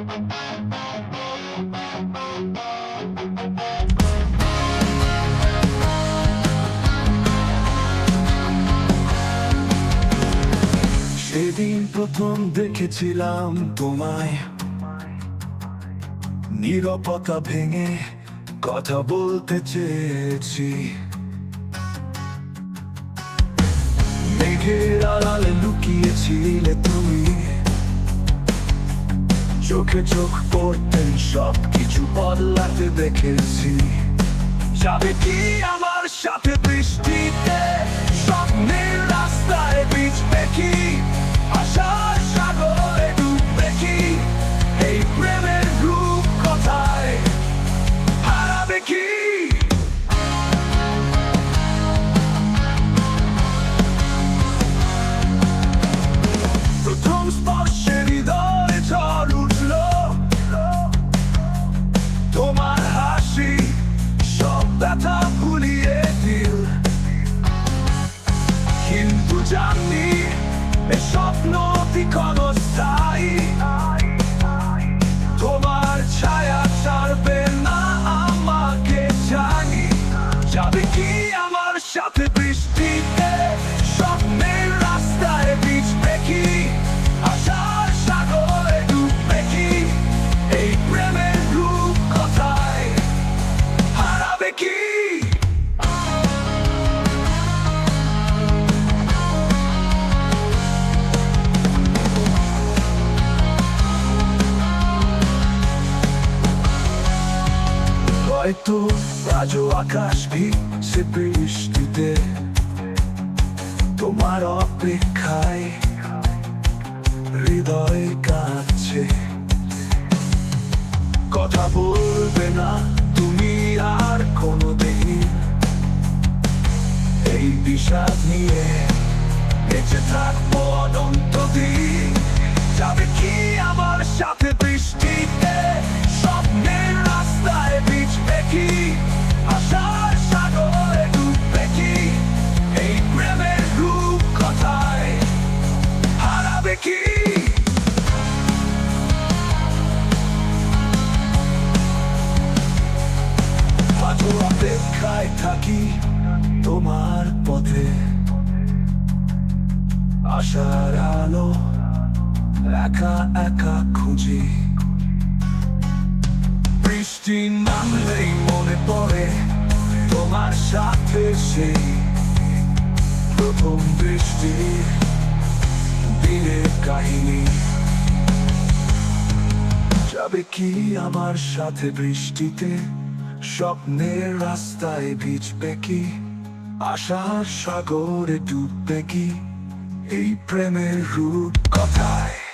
সেদিন প্রথম দেখেছিলাম তোমায়। ভেঙে কথা বলতে চেয়েছি। মেঘের আড়ালে লুকিয়েছিলে তুমি। চোখে চোখ পড়তেন সব কিছু বদলাতে দেখেছি। যাবে কি আমার সাথে? জানি, এ স্বপ্ন অতি ক্ষণস্থায়ী তোমার ছায়া ছাড়বে না আমাকে জানি। যাবে কি আমার সাথে বৃষ্টিতে? স্বপ্নের রাস্তায় বিচবে কি? আশার সাগরে ডুববে কি? এই প্রেমের রূপ কথায়? হারাবে কি হয়তো আজও আকাশ ভিজছে বৃষ্টিতে। তোমার অপেক্ষায় কথা বলবে না তুমি আর কোনোদিন। এই বিষাদ নিয়ে বেঁচে থাকব অনন্ত দিন। যাবে কি আশার আলো একা একা খুঁজি বৃষ্টি নামলেই মনে পড়ে তোমার সাথে সেই প্রথম বৃষ্টি দিনের কাহিনী যাবে কি আমার সাথে বৃষ্টিতে স্বপ্নের রাস্তায় ভিজবে কি আশার সাগরে ডুববে কি এই প্রেমের রূপ কথায়।